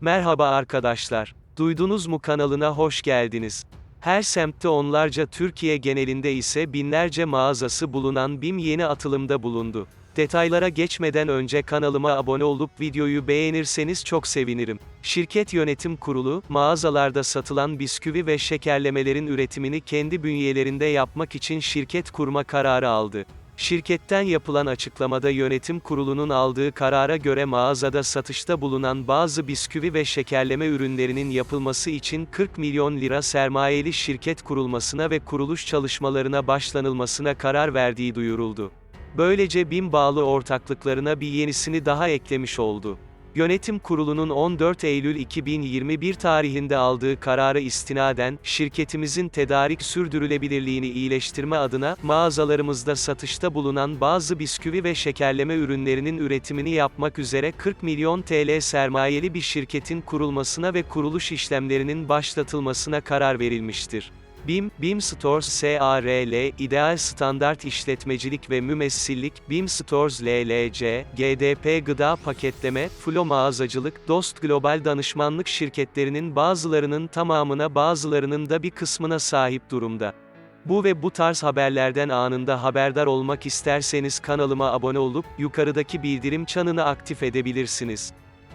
Merhaba arkadaşlar. Duydunuz mu kanalına hoş geldiniz. Her semtte onlarca Türkiye genelinde ise binlerce mağazası bulunan BİM yeni atılımda bulundu. Detaylara geçmeden önce kanalıma abone olup videoyu beğenirseniz çok sevinirim. Şirket Yönetim Kurulu, mağazalarda satılan bisküvi ve şekerlemelerin üretimini kendi bünyelerinde yapmak için şirket kurma kararı aldı. Şirketten yapılan açıklamada yönetim kurulunun aldığı karara göre mağazada satışta bulunan bazı bisküvi ve şekerleme ürünlerinin yapılması için 40 milyon lira sermayeli şirket kurulmasına ve kuruluş çalışmalarına başlanılmasına karar verdiği duyuruldu. Böylece BİM bağlı ortaklıklarına bir yenisini daha eklemiş oldu. Yönetim Kurulu'nun 14 Eylül 2021 tarihinde aldığı karara istinaden, şirketimizin tedarik sürdürülebilirliğini iyileştirme adına, mağazalarımızda satışta bulunan bazı bisküvi ve şekerleme ürünlerinin üretimini yapmak üzere 40 milyon TL sermayeli bir şirketin kurulmasına ve kuruluş işlemlerinin başlatılmasına karar verilmiştir. BİM, BİM Stores SARL, İdeal Standart İşletmecilik ve Mümessillik, BİM Stores LLC, GDP Gıda Paketleme, Flo Mağazacılık, Dost Global Danışmanlık şirketlerinin bazılarının tamamına bazılarının da bir kısmına sahip durumda. Bu ve bu tarz haberlerden anında haberdar olmak isterseniz kanalıma abone olup, yukarıdaki bildirim çanını aktif edebilirsiniz.